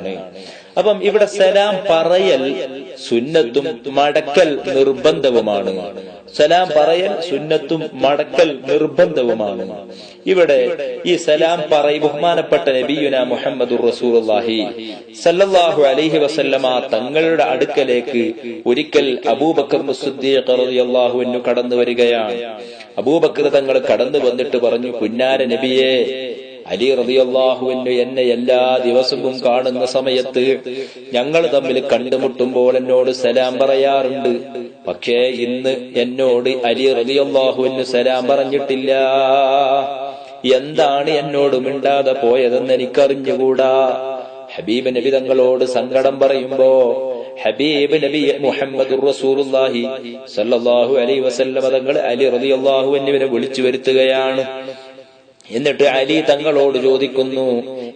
എന്നാണ് അപ്പം ഇവിടെ സലാം പറയൽ സുന്നത്തും മടക്കൽ നിർബന്ധവുമാണ്. സലാം പറയൽ സുന്നത്തും മടക്കൽ നിർബന്ധവുമാണ്. ഇവിടെ ഈ സലാം പറയ ബഹുമാനപ്പെട്ട നബിയുന മുഹമ്മദ് റസൂലുള്ളാഹി സല്ലാഹു അലൈഹി വസല്ലമ തങ്ങളുടെ അടുക്കലേക്ക് ഒരിക്കൽ അബൂബക്കർ അൻഹു കടന്നു വരികയാണ്. അബൂബക്കർ തങ്ങൾ കടന്നു വന്നിട്ട് പറഞ്ഞു കുഞ്ഞാര നബിയെ അലി റളിയല്ലാഹുവിന് എന്നെ എല്ലാ ദിവസവും കാണുന്ന സമയത്ത് ഞങ്ങൾ തമ്മിൽ കണ്ടുമുട്ടുമ്പോൾ എന്നോട് സലാം പറയാറുണ്ട്. പക്ഷേ ഇന്ന് എന്നോട് അലി റബിയാഹുവിന് സലാം പറഞ്ഞിട്ടില്ല. എന്താണ് എന്നോട് മിണ്ടാതെ പോയതെന്ന് എനിക്കറിഞ്ഞുകൂടാ. ഹബീബ് നബി തങ്ങളോട് സങ്കടം പറയുമ്പോ ഹബീബ് നബി മുഹമ്മദ് റസൂലുള്ളാഹി അലൈഹി വസല്ലം തങ്ങൾ അലി റളിയല്ലാഹു അൻഹുവിനെ വിളിച്ചു വരുത്തുകയാണ്. എന്നിട്ട് അലി തങ്ങളോട് ചോദിക്കുന്നു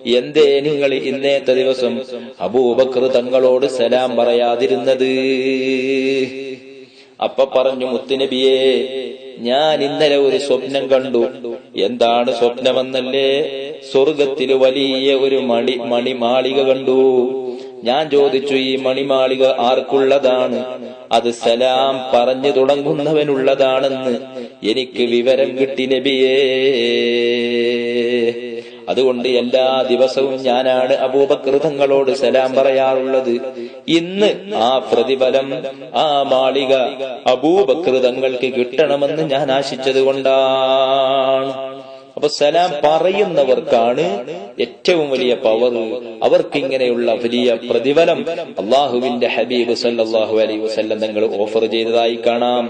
എന്തേ നിങ്ങൾ ഇന്നേത്തെ ദിവസം അബൂബക്കർ തങ്ങളോട് സലാം പറയാതിരുന്നത്? അപ്പ പറഞ്ഞു മുത്തുനബിയെ ഞാൻ ഇന്നലെ ഒരു സ്വപ്നം കണ്ടു. എന്താണ് സ്വപ്നമെന്നല്ലേ? സ്വർഗത്തിൽ വലിയ ഒരു മണി മണിമാളിക കണ്ടു. ഞാൻ ചോദിച്ചു ഈ മണിമാളിക ആർക്കുള്ളതാണ്? അത് സലാം പറഞ്ഞു തുടങ്ങുന്നവനുള്ളതാണെന്ന് എനിക്ക് വിവരം കിട്ടി നബിയേ. അതുകൊണ്ട് എല്ലാ ദിവസവും ഞാനാണ് അപൂപകൃതങ്ങളോട് സലാം പറയാറുള്ളത്. ഇന്ന് ആ പ്രതിഫലം ആ മാളിക അപൂപകൃതങ്ങൾക്ക് കിട്ടണമെന്ന് ഞാൻ ആശിച്ചത് കൊണ്ടാണ് അപ്പൊ സലാം പറയുന്നവർക്കാണ് ഏറ്റവും വലിയ പവർ. അവർക്ക് ഇങ്ങനെയുള്ള വലിയ പ്രതിഫലം അള്ളാഹുവിന്റെ ഹബീബ് സല്ലാഹു അലൈഹി വസല്ലം തങ്ങൾ ഓഫർ ചെയ്തതായി കാണാം.